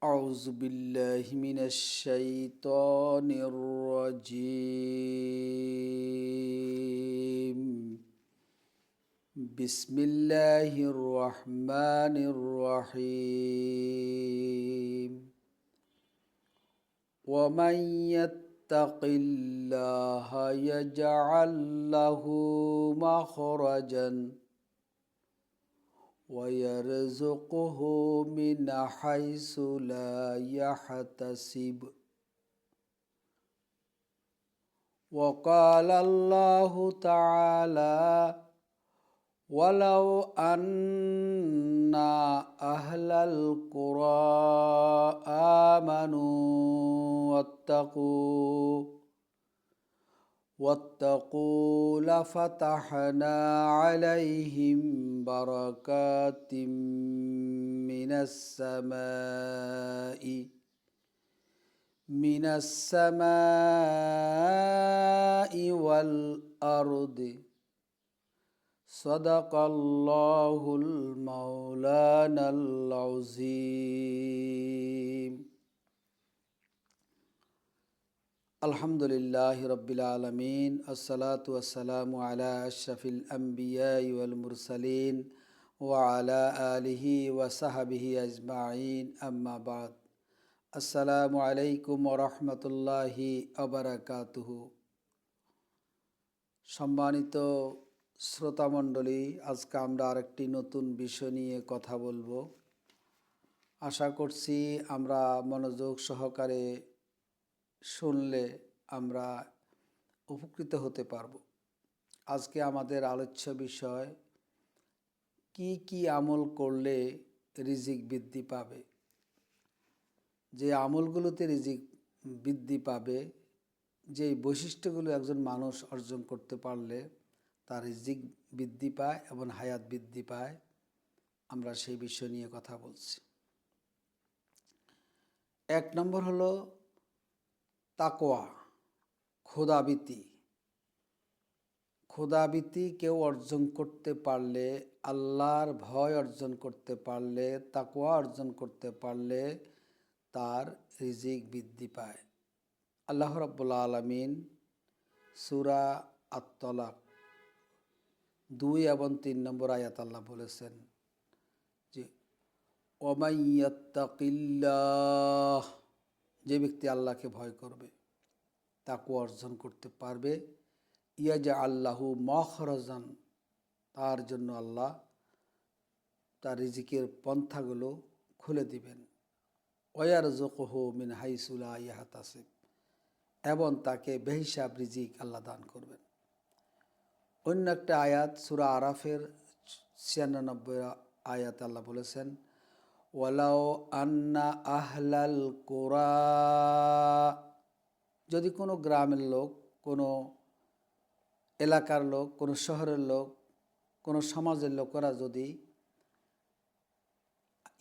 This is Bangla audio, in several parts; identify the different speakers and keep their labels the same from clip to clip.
Speaker 1: أعوذ بالله من الشيطان الرجيم. بسم الله الرحمن الرحيم. ومن يتق الله يجعل له مخرجا ويرزقه من حيث لا يحتسب. وقال الله تعالى ولو أن أهل القرى آمنوا واتقوا واتقوا لفتحنا عليهم بركات من السماء من السماء والأرض. صدق الله المولانا العظيم. আলহামদুলিল্লাহ রবিল আলমিন, আসসালাতু আসসালামু আলা আশরাফিল আম্বিয়াই ওয়াল মুরসালিন ওয়া আলা আলিহি ওয়া সাহাবিহি আজমাইন, আম্মা বাদ। আসসালামু আলাইকুম রহমতুল্লাহি আবরাকাতুহু সম্মানিত শ্রোতামণ্ডলী, আজকে আমরা আরেকটি নতুন বিষয় নিয়ে কথা বলব। আশা করছি আমরা মনোযোগ সহকারে শুনলে আমরা উপকৃত হতে পারব। আজকে আমাদের আলোচ্য বিষয়, কি কি আমল করলে রিজিক বৃদ্ধি পাবে? যে আমলগুলোতে রিজিক বৃদ্ধি পাবে, যে বৈশিষ্ট্যগুলো একজন মানুষ অর্জন করতে পারলে তার রিজিক বৃদ্ধি পায় এবং হায়াত বৃদ্ধি পায়, আমরা সেই বিষয় নিয়ে কথা বলছি। এক নম্বর হলো তাকোয়া খোদাবিতি খোদাবিতি কেউ অর্জন করতে পারলে, আল্লাহর ভয় অর্জন করতে পারলে তাকোয়া অর্জন করতে পারলে তার রিজিক বৃদ্ধি পায়। আল্লাহ রব্বুল্লা আলমিন সুরা আত্তলাক দুই এবং তিন নম্বর আয়াত আল্লাহ বলেছেন যে ওমাইয়াত্তাকিল্লাহ যে ব্যক্তি আল্লাহকে ভয় করবে তাকে অর্জন করতে পারবে। ইয়াজা আল্লাহু মখরজান, তার জন্য আল্লাহ তার রিজিকের পন্থাগুলো খুলে দিবেন। ওয়ার জোকহ মিন হাইসুলা ইয়াহাতাসিব, এবং তাকে বেহিসাব রিজিক আল্লাহ দান করবেন। অন্য একটা আয়াত, সুরা আরাফের ছিয়ানব্বই আয়াত আল্লাহ বলেছেন ওয়ালাও আন্না আহলাল কোরা। যদি কোনো গ্রামের লোক, কোনো এলাকার লোক, কোনো শহরের লোক, কোনো সমাজের লোকেরা যদি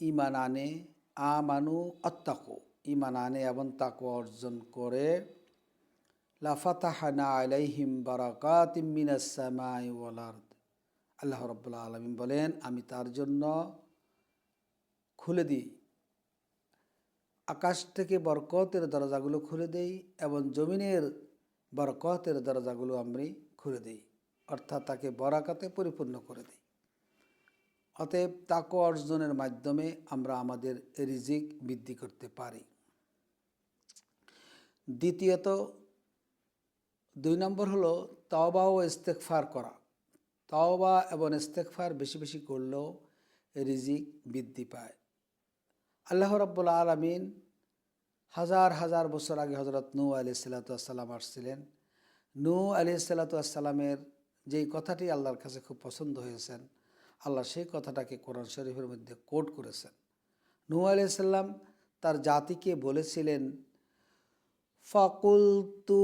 Speaker 1: ইমান আনে, আমানু অত্তাকো ইমান আনে এবং তাকো অর্জন করে লাফাতাহানা আলাইহিম বারাকাতিম মিনাসামাই ওয়ালার্দ আল্লাহ রব্বুল্লা আলমিন বলেন, আমি তার জন্য খুলে দিই। আকাশ থেকে বরকতের দরজাগুলো খুলে দেই এবং জমিনের বরকতের দরজাগুলো আমি খুলে দিই, অর্থাৎ তাকে বরাকাতে পরিপূর্ণ করে দিই। অতএব তাকো অর্জনের মাধ্যমে আমরা আমাদের রিজিক বৃদ্ধি করতে পারি। দ্বিতীয়ত, দুই নম্বর হলো তাওবা ও ইস্তেকফার করা। তাওবা এবং ইস্তেকফার বেশি বেশি করলেও রিজিক বৃদ্ধি পায়। আল্লাহ রব্বুল আলমিন হাজার হাজার বছর আগে হজরত নু আলি সাল্লাতাম আসছিলেন। নু আলি সাল্লাতামের যেই কথাটি আল্লাহর কাছে খুব পছন্দ হয়েছেন, আল্লাহ সেই কথাটাকে কোরআন শরীফের মধ্যে কোট করেছেন। নু আলি সাল্লাম তার জাতিকে বলেছিলেন, ফাকুলতু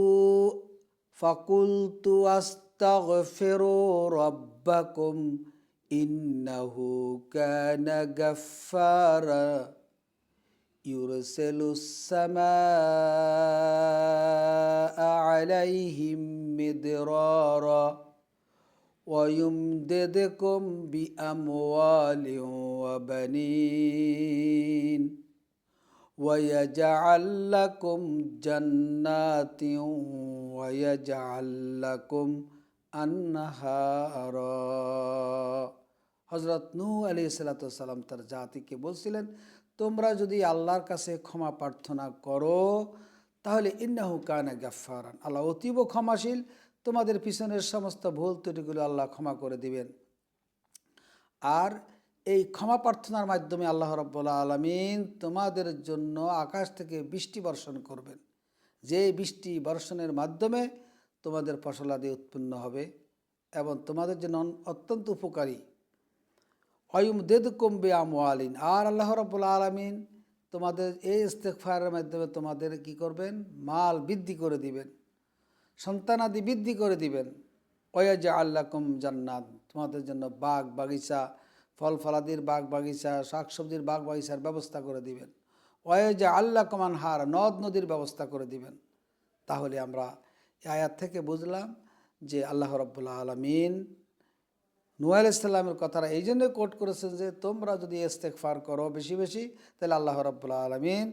Speaker 1: ফাকুলতু আস্তাগফিরু রব্বাকুম ইন্নাহু কানা গাফফারা। يرسل السماء عليهم مدرارا ويمددكم بأموال وبنين ويجعل لكم جنات ويجعل لكم أنهارا হজরত নূ আলী সালাতাম তার জাতিকে বলছিলেন তোমরা যদি আল্লাহর কাছে ক্ষমা প্রার্থনা করো, তাহলে ইন্নাহু কানা গাফারান আল্লাহ অতীব ক্ষমাশীল। তোমাদের পিছনের সমস্ত ভুল ত্রুটিগুলো আল্লাহ ক্ষমা করে দিবেন। আর এই ক্ষমা প্রার্থনার মাধ্যমে আল্লাহ রব্বুল্লা আলমিন তোমাদের জন্য আকাশ থেকে বৃষ্টি বর্ষণ করবেন। যে বৃষ্টি বর্ষণের মাধ্যমে তোমাদের ফসলাদি উৎপন্ন হবে এবং তোমাদের জন্য অত্যন্ত উপকারী। অয়ুম দেদ কমবে আমওয়ালিন আর আল্লাহ রব্বুল্লা আলমিন তোমাদের এই ইস্তেকফারের মাধ্যমে তোমাদের কি করবেন? মাল বৃদ্ধি করে দিবেন। সন্তানাদি বৃদ্ধি করে দিবেন। ওয়াজা আল্লাকুম জান্নাত। তোমাদের জন্য বাগ বাগিচা, ফল ফলাদির বাগ বাগিচা শাকসবজির বাগ বাগিচার ব্যবস্থা করে দিবেন। ওয়াজা আল্লাহ কমান হার নদ নদীর ব্যবস্থা করে দিবেন। তাহলে আমরা আয়াত থেকে বুঝলাম যে আল্লাহ রব্বুল্লাহ আলমিন নুয়াল ইসলামের কথাটা এই জন্যই কোট করেছেন যে, তোমরা যদি ইস্তেকফার করো বেশি বেশি, তাহলে আল্লাহ রব্বুল্লাহ আলমিন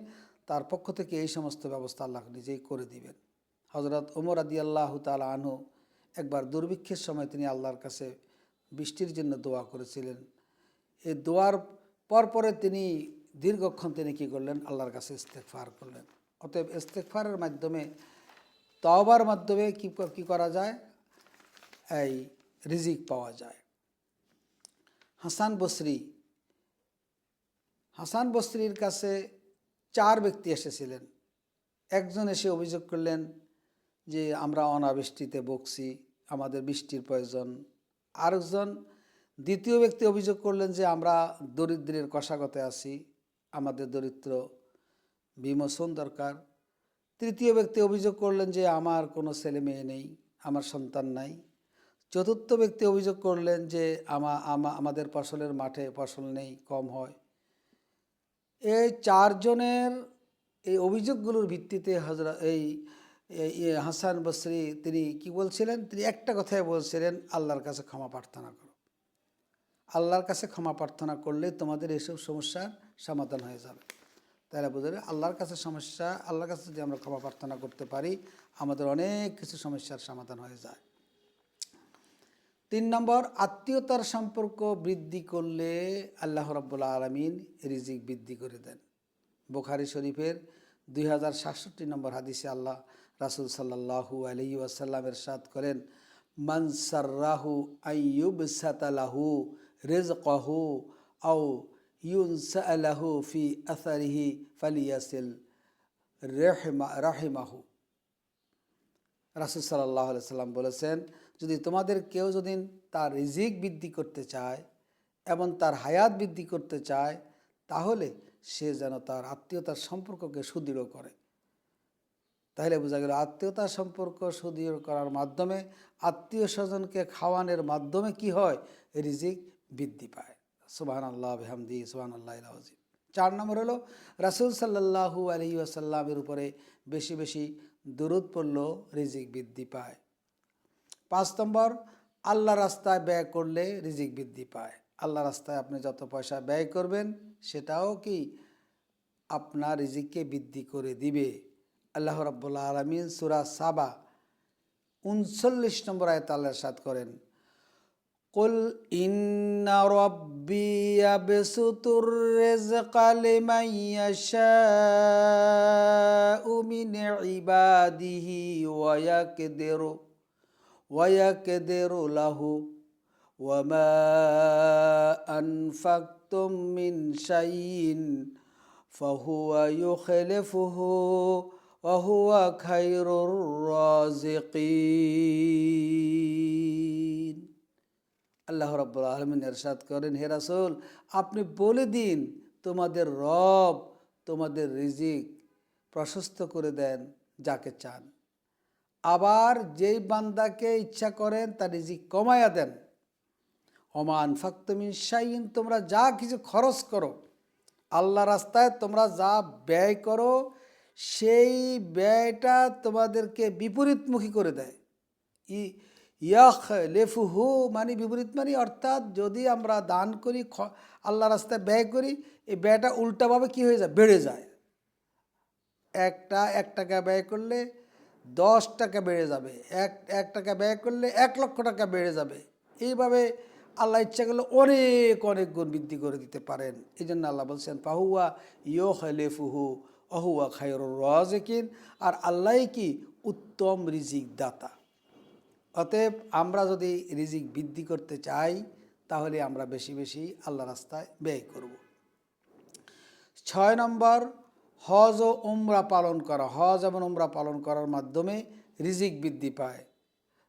Speaker 1: তার পক্ষ থেকে এই সমস্ত ব্যবস্থা আল্লাহ নিজেই করে দিবেন। হজরত ওমর আদি আল্লাহ তালা আনহু একবার দুর্ভিক্ষের সময় তিনি আল্লাহর কাছে বৃষ্টির জন্য দোয়া করেছিলেন। এই দোয়ার পরপরে তিনি দীর্ঘক্ষণ তিনি কী করলেন? আল্লাহর কাছে ইস্তেকফার করলেন। অতএব ইস্তেকফারের মাধ্যমে, তওবার মাধ্যমে কী কী করা যায়? এই রিজিক পাওয়া যায়। হাসান বসরি। হাসান বসরির কাছে চার ব্যক্তি এসেছিলেন। একজন এসে অভিযোগ করলেন যে, আমরা অনাবৃষ্টিতে বকছি আমাদের বৃষ্টির প্রয়োজন। আরেকজন, দ্বিতীয় ব্যক্তি অভিযোগ করলেন যে, আমরা দরিদ্রের কষাগতে আছি, আমাদের দরিদ্র বিমোচন দরকার। তৃতীয় ব্যক্তি অভিযোগ করলেন যে, আমার কোনো ছেলে মেয়ে নেই, আমার সন্তান নাই। চতুর্থ ব্যক্তি অভিযোগ করলেন যে আমা আমা, আমাদের ফসলের মাঠে ফসল নেই, কম হয়। এই চারজনের এই অভিযোগগুলোর ভিত্তিতে হজরত এই হাসান বসরি তিনি কি বলছিলেন? তিনি একটা কথাই বলছিলেন, আল্লাহর কাছে ক্ষমা প্রার্থনা করো। আল্লাহর কাছে ক্ষমা প্রার্থনা করলে তোমাদের এইসব সমস্যার সমাধান হয়ে যাবে। তাহলে বুঝলে আল্লাহর কাছে সমস্যা, আল্লাহর কাছে যদি আমরা ক্ষমা প্রার্থনা করতে পারি, আমাদের অনেক কিছু সমস্যার সমাধান হয়ে যায়। তিন নম্বর, আত্মীয়তার সম্পর্ক বৃদ্ধি করলে আল্লাহ রব্বুল্লা আলমিন রিজিক বৃদ্ধি করে দেন। বোখারি শরীফের দুই হাজার সাতষট্টি নম্বর হাদিসে আল্লাহ রাসুল সাল্লাহু আলহি আসাল্লামের সাদ করেন মানসার্রাহু আইয়ুব সাতালাহু রেজকহু আউ ইউনসালাহু ফি আসারিহি ফালিয়াসিল রেহমা, রাহেমাহু। রাসুল সাল্লাহ সাল্লাম বলেছেন যদি তোমাদের কেউ যদি তার রিজিক বৃদ্ধি করতে চায় এবং তার হায়াত বৃদ্ধি করতে চায়, তাহলে সে যেন তার আত্মীয়তার সম্পর্ককে সুদৃঢ় করে। তাহলে বোঝা গেল আত্মীয়তার সম্পর্ক সুদৃঢ় করার মাধ্যমে আত্মীয় স্বজনকে খাওয়ানোর মাধ্যমে কি হয়? রিজিক বৃদ্ধি পায়। সুবাহান আল্লাহ হামদি সুবাহান আল্লাহ আজিম চার নম্বর হলো, রাসুল সাল্লাহু আলহি আসাল্লামের উপরে বেশি বেশি দূরত পড়ল রিজিক বৃদ্ধি পায়। পাঁচ নম্বর আল্লাহ রাস্তায় ব্যয় করলে রিজিক বৃদ্ধি পায় আল্লাহ রাস্তায় আপনি যত পয়সা ব্যয় করবেন সেটাও কি আপনার রিজিককে বৃদ্ধি করে দিবে আল্লাহ রাব্বুল্লাহ আলমিন সুরা সাবা উনচল্লিশ নম্বর আয়ত আল্লাহ সাদ করেন قل إن ربي يبسط الرزق لمن يشاء من عباده ويقدر ويقدر له وما أنفقتم من شيء فهو يخلفه وهو خير الرازقين আল্লাহ রব্বুল আলমিন এরশাদ করেন হে রাসুল আপনি বলে দিন তোমাদের রব তোমাদের রিজিক প্রশস্ত করে দেন যাকে চান আবার যেই বান্দাকে ইচ্ছা করেন, তার রিজিক কমায়া দেন। অমান ফাক্তমিন শাইন তোমরা যা কিছু খরচ করো আল্লাহ রাস্তায় তোমরা যা ব্যয় করো, সেই ব্যয়টা তোমাদেরকে বিপরীতমুখী করে দেয়। ই ইয়াখ লেফুহু মানে বিপরীত মানে অর্থাৎ যদি আমরা দান করি আল্লাহ রাস্তায় ব্যয় করি, এই ব্যয়টা উল্টাভাবে কী হয়ে যায়? বেড়ে যায়। একটা, এক টাকা ব্যয় করলে দশ টাকা বেড়ে যাবে। এক এক টাকা ব্যয় করলে এক লক্ষ টাকা বেড়ে যাবে। এইভাবে আল্লাহ ইচ্ছা করলে অনেক অনেক গুণ বৃদ্ধি করে দিতে পারেন। এই জন্য আল্লাহ বলছেন পাহুয়া ইয়ো খাইলেফুহু অহুয়া খায়রুর রাজেকিন। আর আল্লাহ কি? উত্তম রিজিক দাতা। অতএব আমরা যদি রিজিক বৃদ্ধি করতে চাই, তাহলে আমরা বেশি বেশি আল্লাহ রাস্তায় ব্যয় করব। ছয় নম্বর হজ ও উমরা পালন করা, হজ এবং উমরা পালন করার মাধ্যমে রিজিক বৃদ্ধি পায়।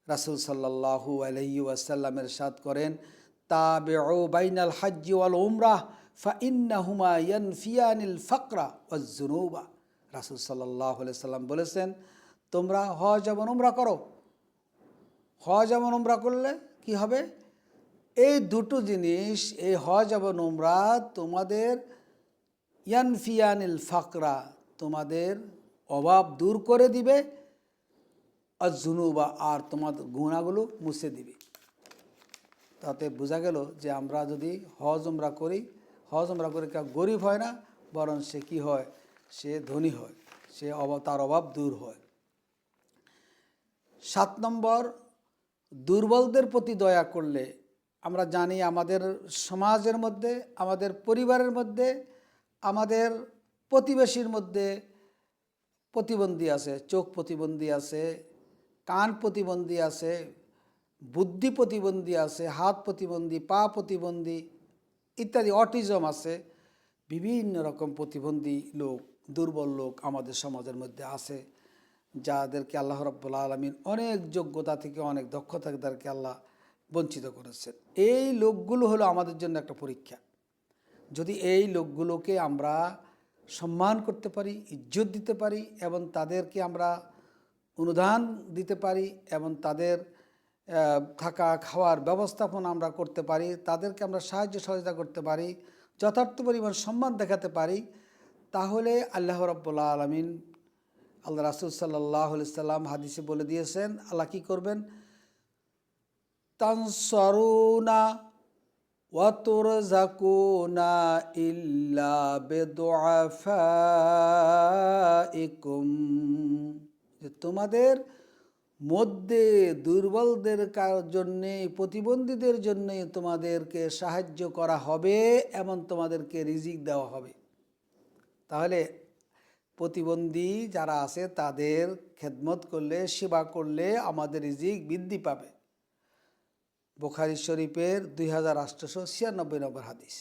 Speaker 1: রাসুল সাল্লাহু আলহি ওয়াসাল্লামের সাদ করেন তাবে ও বাইনাল উমরাহ ফা ইন্নাহুমা ইয়ানফিয়ানিল ফাকরা ওয়াজুনুবা রাসুল সাল্লাহ সাল্লাম বলেছেন, তোমরা হজ এবং উমরা করো। হজ এবং উমরা করলে কি হবে? এই দুটো জিনিস, এই হজ এবং উমরা তোমাদের ইয়ানফিয়ানিল ফাকরা, তোমাদের অভাব দূর করে দিবে জুনুবা আর তোমাদের গুণাগুলো মুছে দিবে। তাতে বোঝা গেল যে আমরা যদি হজ, উমরা করি, হজ, উমরা করে কেউ গরিব হয় না, বরং সে কি হয়? সে ধনী হয়, সে অভাব, তার অভাব দূর হয়। সাত নম্বর, দুর্বলদের প্রতি দয়া করলে। আমরা জানি আমাদের সমাজের মধ্যে, আমাদের পরিবারের মধ্যে আমাদের প্রতিবেশীর মধ্যে প্রতিবন্ধী আছে, চোখ প্রতিবন্ধী আছে, কান প্রতিবন্ধী আছে, বুদ্ধি প্রতিবন্ধী আছে, হাত প্রতিবন্ধী, পা প্রতিবন্ধী ইত্যাদি, অটিজম আছে। বিভিন্ন রকম প্রতিবন্ধী লোক, দুর্বল লোক আমাদের সমাজের মধ্যে আছে, যাদেরকে আল্লাহ রব্বুল্লা আলমিন অনেক যোগ্যতা থেকে, অনেক দক্ষতা তাদেরকে আল্লাহ বঞ্চিত করেছেন। এই লোকগুলো হলো আমাদের জন্য একটা পরীক্ষা। যদি এই লোকগুলোকে আমরা সম্মান করতে পারি, ইজ্জত দিতে পারি এবং তাদেরকে আমরা অনুদান দিতে পারি এবং তাদের থাকা খাওয়ার ব্যবস্থাপনা আমরা করতে পারি, তাদেরকে আমরা সাহায্য সহযোগিতা করতে পারি, যথার্থ পরিমাণ সম্মান দেখাতে পারি, তাহলে আল্লাহ রব্বুল্লা আলমিন, আল্লাহ রাসুল সাল্লাহ সাল্লাম হাদিসে বলে দিয়েছেন, আল্লাহ কী করবেন? তানসরুনা ইল্লা বেদুআফাইকুম যে তোমাদের মধ্যে দুর্বলদের জন্যে, প্রতিবন্ধীদের জন্যে তোমাদেরকে সাহায্য করা হবে, এমন তোমাদেরকে রিজিক দেওয়া হবে। তাহলে প্রতিবন্ধী যারা আছে, তাদের খেদমত করলে, সেবা করলে আমাদের রিজিক বৃদ্ধি পাবে। বোখারি শরীফের দুই হাজার আটশোশো ছিয়ানব্বই নম্বর হাদিস।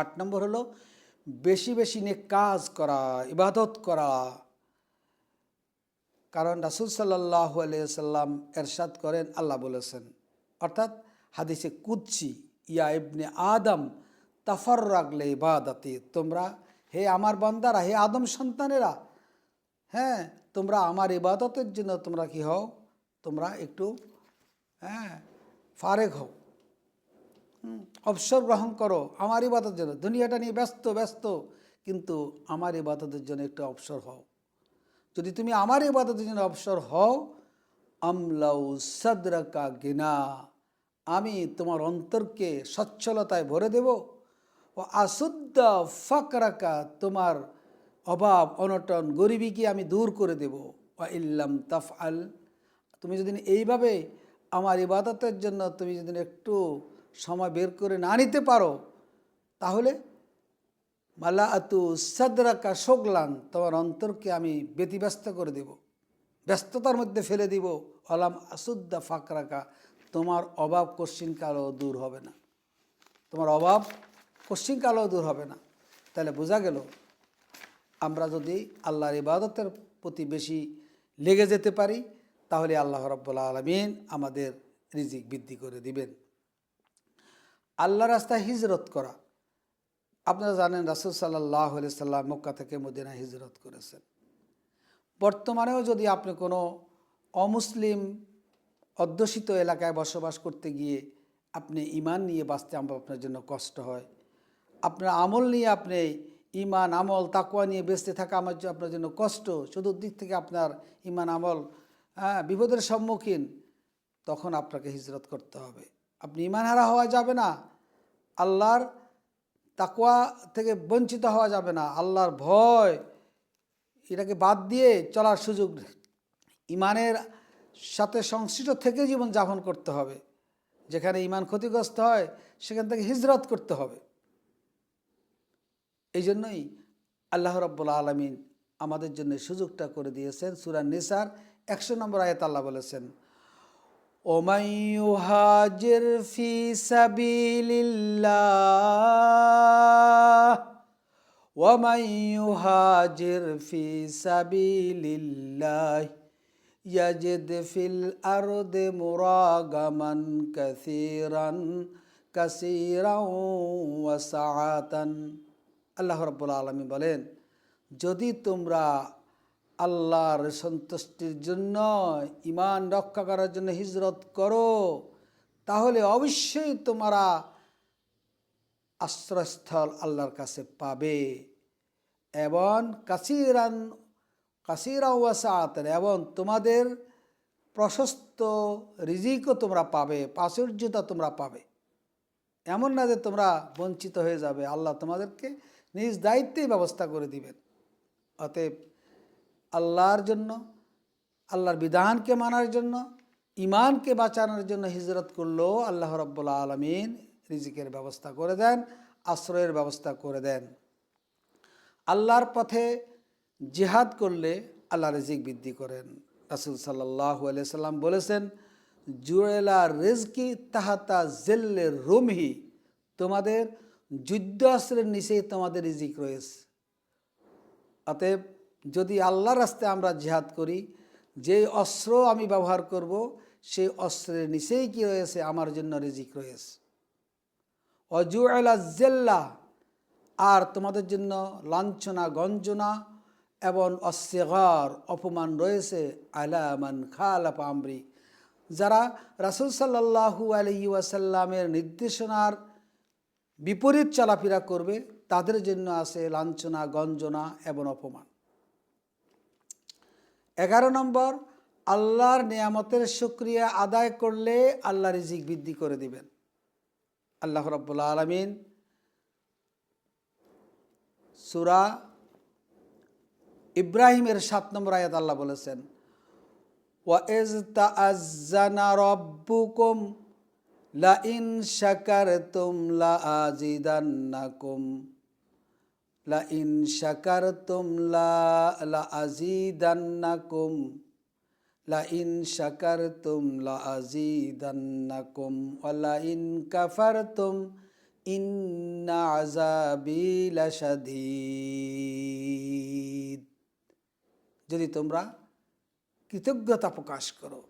Speaker 1: আট নম্বর হলো, বেশি বেশি নিয়ে কাজ করা, ইবাদত করা। কারণ রাসুল সাল্লাহ আলিয়াল্লাম এরশাদ করেন, আল্লাহ বলেছেন। অর্থাৎ হাদিসে কুচ্ছি ইয়া ইবনে আদম তাফর রাগলে ইবাদাতে, তোমরা হে আমার বান্দারা, হে আদম সন্তানেরা হ্যাঁ তোমরা আমার ইবাদতের জন্য তোমরা কি হও? তোমরা একটু হ্যাঁ ফারেক হও। অবসর গ্রহণ করো, আমার ইবাদতের জন্য। দুনিয়াটা নিয়ে ব্যস্ত ব্যস্ত, কিন্তু আমার ইবাদতের জন্য একটু অবসর হও। যদি তুমি আমার ইবাদতের জন্য অবসর হও, আমলাউ সদরকা গিনা, আমি তোমার অন্তরকে সচ্ছলতায় ভরে দেব, ও আসুদ্দা ফাকরাকা, তোমার অভাব, অনটন, গরিবীকে আমি দূর করে দেব। ও ইল্লাম তাফ আল তুমি যদি এইভাবে আমার ইবাদতের জন্য তুমি যদি একটু সময় বের করে না নিতে পারো, তাহলে মালা আতু সাদরাকা শোকলান তোমার অন্তরকে আমি ব্যতিব্যস্ত করে দেব। ব্যস্ততার মধ্যে ফেলে দিব। আলাম আসুদ্দা ফাকরাকা, তোমার অভাব কোশ্চিনকালও দূর হবে না। তোমার অভাব কোশ্চিনকালও দূর হবে না। তাহলে বোঝা গেল, আমরা যদি আল্লাহর ইবাদতের প্রতি বেশি লেগে যেতে পারি তাহলে আল্লাহ রব্বুল্লা আলমিন আমাদের রিজিক বৃদ্ধি করে দিবেন। আল্লাহ রাস্তায় হিজরত করা। আপনারা জানেন রাসুল সাল্লাহ সাল্লাম মক্কা থেকে মদিনা হিজরত করেছেন। বর্তমানেও যদি আপনি কোনো অমুসলিম অধ্যুষিত এলাকায় বসবাস করতে গিয়ে আপনি ইমান নিয়ে বাঁচতে আমার আপনার জন্য কষ্ট হয়। আপনার আমল নিয়ে আপনি ইমান আমল তাকুয়া নিয়ে বেঁচতে থাকা আমার আপনার জন্য কষ্ট। চতুর্দিক থেকে আপনার ইমান আমল হ্যাঁ বিপদের সম্মুখীন, তখন আপনাকে হিজরত করতে হবে। আপনি ইমান হারা হওয়া যাবে না, আল্লাহর তাকুয়া থেকে বঞ্চিত হওয়া যাবে না, আল্লাহর ভয়, এটাকে বাদ দিয়ে চলার সুযোগ। ইমানের সাথে সংশ্লিষ্ট থেকে জীবন যাপন করতে হবে। যেখানে ইমান ক্ষতিগ্রস্ত হয়, সেখান থেকে হিজরত করতে হবে। এই জন্যই আল্লাহ রব্বুল আলমিন আমাদের জন্য সুযোগটা করে দিয়েছেন সুরান নিসার একশো নম্বর আয়াত আল্লাহ বলেছেন ওমাইহাজের ফি সাবিলিল্লাহ ওমাইহাজের ফি সাবিলিল্লাহ, ইয়াজিদ ফিল আরদে মুরাগামান কাসিরান, কাসিরাও ওয়াসাআতান। আল্লাহ রাব্বুল আলামিন বলেন, যদি তোমরা আল্লাহর সন্তুষ্টির জন্য ইমান রক্ষা করার জন্য হিজরত করো, তাহলে অবশ্যই তোমরা আশ্রয়স্থল আল্লাহর কাছে পাবে। এবং কাসিরান, কাসিরা ওয়াসাতেন এবং তোমাদের প্রশস্ত রিজিকও তোমরা পাবে, প্রাচুর্যতা তোমরা পাবে। এমন না যে তোমরা বঞ্চিত হয়ে যাবে, আল্লাহ তোমাদেরকে নিজ দায়িত্বেই ব্যবস্থা করে দিবেন। অতএব আল্লাহর জন্য, আল্লাহর বিধানকে মানার জন্য ইমানকে বাঁচানোর জন্য হিজরত করলেও আল্লাহ রব্বুল্লা আলমিন রিজিকের ব্যবস্থা করে দেন, আশ্রয়ের ব্যবস্থা করে দেন। আল্লাহর পথে জিহাদ করলে আল্লাহ রিজিক বৃদ্ধি করেন। রাসুল সাল্লাহ সাল্লাম বলেছেন, জুয়েলা রেজকি তাহাতা জেল্লে রুমহি তোমাদের যুদ্ধ অস্ত্রের নিচেই তোমাদের রিজিক রয়েছে। অতএব যদি আল্লাহর রাস্তায় আমরা জিহাদ করি, যে অস্ত্র আমি ব্যবহার করব, সেই অস্ত্রের নিচেই কি রয়েছে? আমার জন্য রিজিক রয়েছে। অজুয়েলা জেল্লা, আর তোমাদের জন্য লাঞ্ছনা, গঞ্জনা এবং অস্যেগার অপমান রয়েছে। আলামান খালাপ আমরি। যারা রাসুল সাল্লাহু আলহি ওয়াসাল্লামের নির্দেশনার বিপরীত চলাফেরা করবে, তাদের জন্য আছে লাঞ্ছনা, গঞ্জনা এবং অপমান। এগারো নম্বর, আল্লাহর নিয়ামতের সুক্রিয়া আদায় করলে আল্লাহ রিজিক বৃদ্ধি করে দিবেন। আল্লাহ রব্বুল্লা আলমিন সুরা ইব্রাহিমের সাত নম্বর আয়াত আল্লাহ বলেছেন তাআজ্জানা রব্বুকুম লা ইন শাকারতুম লা আজিদান্নাকুম লা ইন শাকারতুম লা লা আজিদান্নাকুম লা ইন শাকারতুম লা আজিদান্নাকুম ওয়া লা ইন কাফারতুম ইন্না আযাবি লাশাদীদ যদি তোমরা কৃতজ্ঞতা প্রকাশ করো,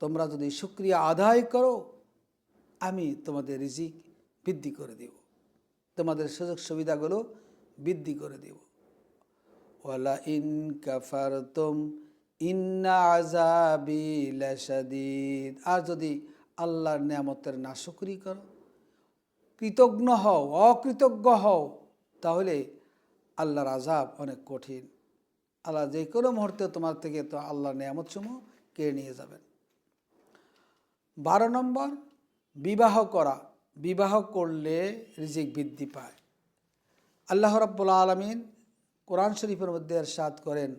Speaker 1: তোমরা যদি শুক্রিয়া আদায় করো, আমি তোমাদের রিজিক বৃদ্ধি করে দেব। তোমাদের সুযোগ সুবিধাগুলো বৃদ্ধি করে দেব। ওয়ালা ইন আজাবি আর যদি আল্লাহর নিয়ামতের না শুকরি করো, কৃতজ্ঞ হও, অকৃতজ্ঞ হও, তাহলে আল্লাহর আজাব অনেক কঠিন। আল্লাহ যে কোনো মুহূর্তে তোমার থেকে তো আল্লাহর নিয়ামত সমূহ কেড়ে নিয়ে যাবেন। বারো নম্বর, বিবাহ করা। বিবাহ করলে রিজিক বৃদ্ধি পায়। আল্লাহ রাব্বুল আলমিন কোরআন শরীফের মধ্যে এরশাদ করেন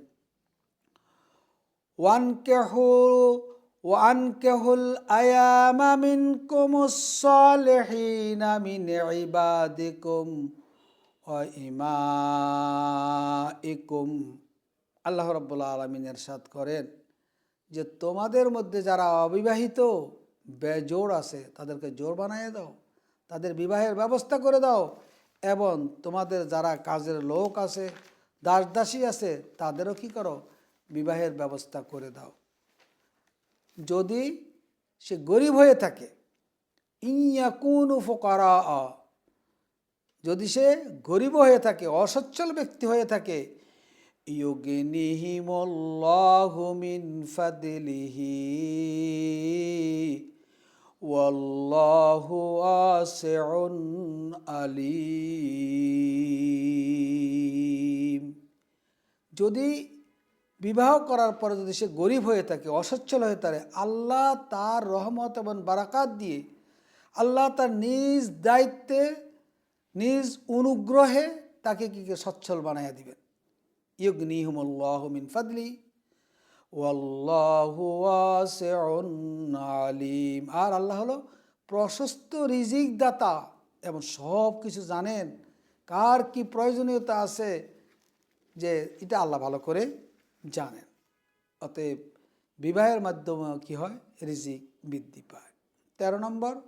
Speaker 1: ওয়ান কেহু ওয়ান কেহুল আয়ামা মিনকুমুস সালিহিনা মিন ইবাদিকুম ইমাইকুম আল্লাহ রাব্বুল আলমিন এরশাদ করেন যে, তোমাদের মধ্যে যারা অবিবাহিত, বেজোড় আছে, তাদেরকে জোর বানিয়ে দাও। তাদের বিবাহের ব্যবস্থা করে দাও। এবং তোমাদের যারা কাজের লোক আছে দাস দাসী আছে, তাদেরও কি করো? বিবাহের ব্যবস্থা করে দাও। যদি সে গরিব হয়ে থাকে ইয়াকুন ফোকারা, যদি সে গরিব হয়ে থাকে, অসচ্ছল ব্যক্তি হয়ে থাকে ইয়োগিনিহিমল্লাহমিন والله واسع আলিম যদি বিবাহ করার পরে যদি সে গরিব হয়ে থাকে অসচ্ছল হয়ে থাকে আল্লাহ তার রহমত এবং বারাকাত দিয়ে আল্লাহ তার নিজ দায়িত্বে নিজ অনুগ্রহে তাকে কি সচ্ছল বানাইয়া দিবেন ইউগনিহুমুল্লাহ মিন ফাদলি আলিম। আর আল্লাহ হলো প্রশস্ত রিজিক দাতা এবং সব কিছু জানেন। কার কি প্রয়োজনীয়তা আছে যে এটা আল্লাহ ভালো করে জানেন। অতএব বিবাহের মাধ্যমে কি হয়? রিজিক বৃদ্ধি পায়। তেরো নম্বর,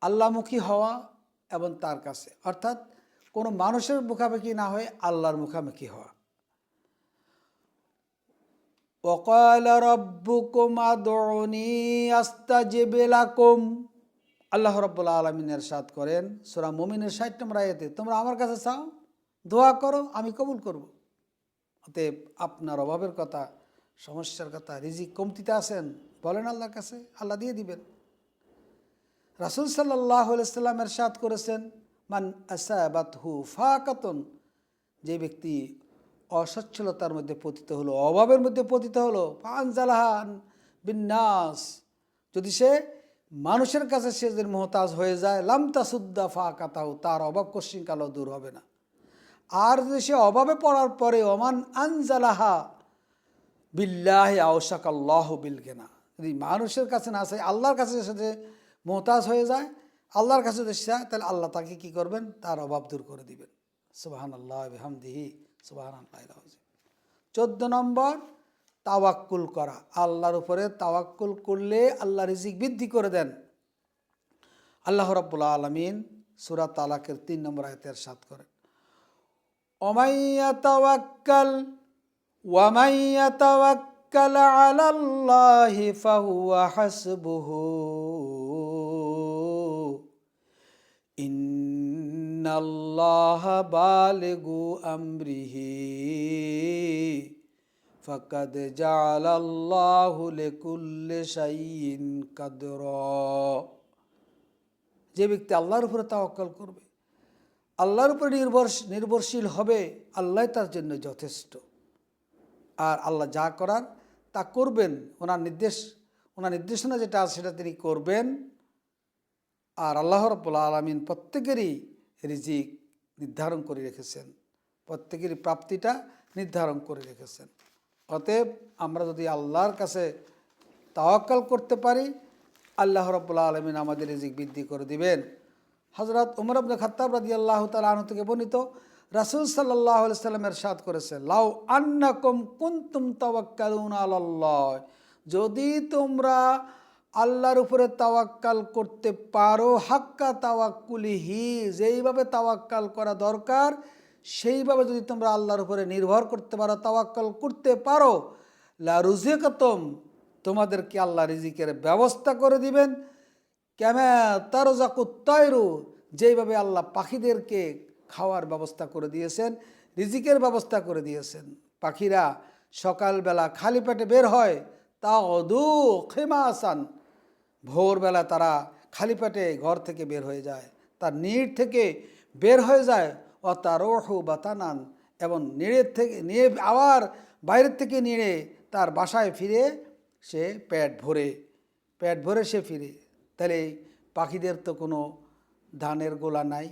Speaker 1: আল্লাহমুখী হওয়া এবং তার কাছে। অর্থাৎ কোনো মানুষের মুখামুখি না হয়ে আল্লাহর মুখামুখি হওয়া। وقال ربكم ادعوني استجب لكم আল্লাহ রব্বুল আলমিন এরশাদ করেন সুরা মুমিনের ষাট নম্বর আয়াতে তোমরা আমার কাছে চাও দোয়া করো আমি কবুল করব অতএব আপনার অভাবের কথা সমস্যার কথা রিজিক কমতিতে আছেন বলেন আল্লাহর কাছে আল্লাহ দিয়ে দিবেন রাসুল সাল্লাহ সাল্লাম এরশাদ করেছেন মান আসাবাত হু ফাকাতন যে ব্যক্তি অসচ্ছলতার মধ্যে পতিত হলো, অভাবের মধ্যে পতিত হলো। ফান জালাহান বিন্যাস যদি সে মানুষের কাছে সে যদি মহতাজ হয়ে যায় লামতা সুদ্দা ফা কাতাও তার অভাব কশিনকালও দূর হবে না। আর যদি সে অভাবে পড়ার পরে ওমান আনজালাহা বিল্লাহ আওশাক আল্লাহ বিলগেনা। যদি মানুষের কাছে না আসে, আল্লাহর কাছে সাথে মোহতাজ হয়ে যায়, আল্লাহর কাছে যদি যায়, তাহলে আল্লাহ তাকে কি করবেন? তার অভাব দূর করে দিবেন। সুবাহান আল্লাহ হামদিহি সুবাহান আল্লাহ চোদ্দ নম্বর, তাওয়াক্কুল করা। আল্লাহর উপরে তাওয়াক্কুল করলে আল্লাহ রিজিক বৃদ্ধি করে দেন। আল্লাহ রব্বুল আলমিন সুরাত তালাকের তিন নম্বর আয়তের সাত করেন। ওমাইয়া তাওয়াক্কাল ওয়ামাইয়া তাওয়াক্কাল আলাল্লাহি ফাহুয়া হাসবুহু। ইন্নাল্লাহ বালিগু আমরিহি ফাকাদ জালাল্লাহু লিকুল্লি শাইইন কাদরা যে ব্যক্তি আল্লাহর উপরে তাওয়াক্কাল করবে, আল্লাহর উপরে নির্ভর নির্ভরশীল হবে, আল্লাহ তার জন্য যথেষ্ট। আর আল্লাহ যা করার তা করবেন, ওনার নির্দেশ, ওনার নির্দেশনা যেটা আছে সেটা তিনি করবেন। আর আল্লাহ রব্বুল আলমিন প্রত্যেকেরই রিজিক নির্ধারণ করে রেখেছেন। প্রত্যেকেরই প্রাপ্তিটা নির্ধারণ করে রেখেছেন। অতএব আমরা যদি আল্লাহর কাছে তাওয়াক্কাল করতে পারি, আল্লাহ রব্বুল্লা আলমিন আমাদের রিজিক বৃদ্ধি করে দিবেন। হজরত উমর আব্দুল খাত্তাব রাজি আল্লাহ তালু থেকে বর্ণিত, রাসুল সাল্লাহ সাল্লামের সাদ করেছে, লাউ আন্নাকুম কুন্তুম তাওয়াক্কালুন আল্লাহ যদি তোমরা আল্লাহর উপরে তাওয়াক্কাল করতে পারো, হাক্কা তাওয়াক্কুলিহি, যেইভাবে তাওয়াক্কাল করা দরকার, সেইভাবে যদি তোমরা আল্লাহর উপরে নির্ভর করতে পারো, তাওয়াক্কাল করতে পারো, লা রুজিকতম তোমাদেরকে আল্লাহ রিজিকের ব্যবস্থা করে দিবেন। ক্যামে তারজাকুত্তায়রু যেইভাবে আল্লাহ পাখিদেরকে খাওয়ার ব্যবস্থা করে দিয়েছেন, রিজিকের ব্যবস্থা করে দিয়েছেন। পাখিরা সকালবেলা খালি পেটে বের হয় তা অদু খেমা আসান ভোরবেলা তারা খালি পেটে ঘর থেকে বের হয়ে যায়। তার নিড় থেকে বের হয়ে যায়। ও ওহু বাতানান এবং নিড়ের থেকে, নিয়ে আবার বাইরের থেকে নিড়ে তার বাসায় ফিরে সে পেট ভরে পেট ভরে সে ফিরে। তাহলে পাখিদের তো কোনো ধানের গোলা নাই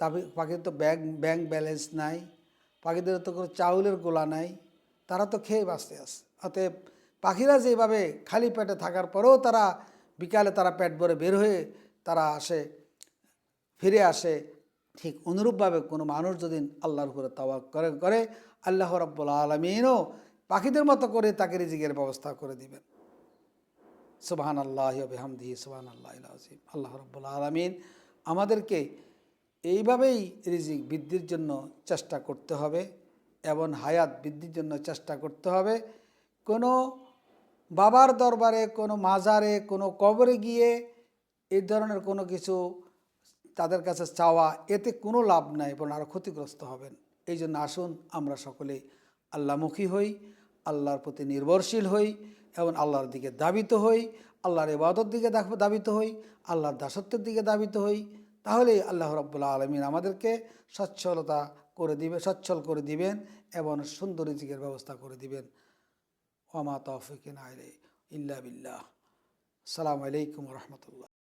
Speaker 1: তবে পাখির তো ব্যাংক ব্যাংক ব্যালেন্স নাই, পাখিদের তো কোনো চাউলের গোলা নাই, তারা তো খেয়ে বাঁচতে আসে অতএব পাখিরা যেভাবে খালি পেটে থাকার পরেও তারা বিকালে তারা পেট ভরে বের হয়ে তারা আসে, ফিরে আসে। ঠিক অনুরূপভাবে কোনো মানুষ যদি আল্লাহর উপরে তাওয়া করে করে আল্লাহ রব্বুল আলমিনও পাখিদের মতো করে তাকে রিজিকের ব্যবস্থা করে দিবেন। সুবাহান আল্লাহ বেহামদি সুবাহান আল্লাহ আজিম আল্লাহ রব্বুল আলমিন আমাদেরকে এইভাবেই রিজিক বৃদ্ধির জন্য চেষ্টা করতে হবে এবং হায়াত বৃদ্ধির জন্য চেষ্টা করতে হবে। কোনো বাবার দরবারে কোনো মাজারে, কোনো কবরে গিয়ে এই ধরনের কোনো কিছু তাদের কাছে চাওয়া, এতে কোনো লাভ নাই এবং আরও ক্ষতিগ্রস্ত হবেন। এই জন্য আসুন, আমরা সকলে আল্লাহমুখী হই, আল্লাহর প্রতি নির্ভরশীল হই এবং আল্লাহর দিকে দাবিত হই, আল্লাহর ইবাদত দিকে দাবিত হই, আল্লাহর দাসত্বের দিকে দাবিত হই। তাহলেই আল্লাহ রব্বুল্লা আলমিন আমাদেরকে সচ্ছলতা করে দিবে, সচ্ছল করে দিবেন এবং সুন্দরী রিজিকের ব্যবস্থা করে দিবেন। وما توفيقنا عليه إلا بالله. السلام عليكم ورحمة الله.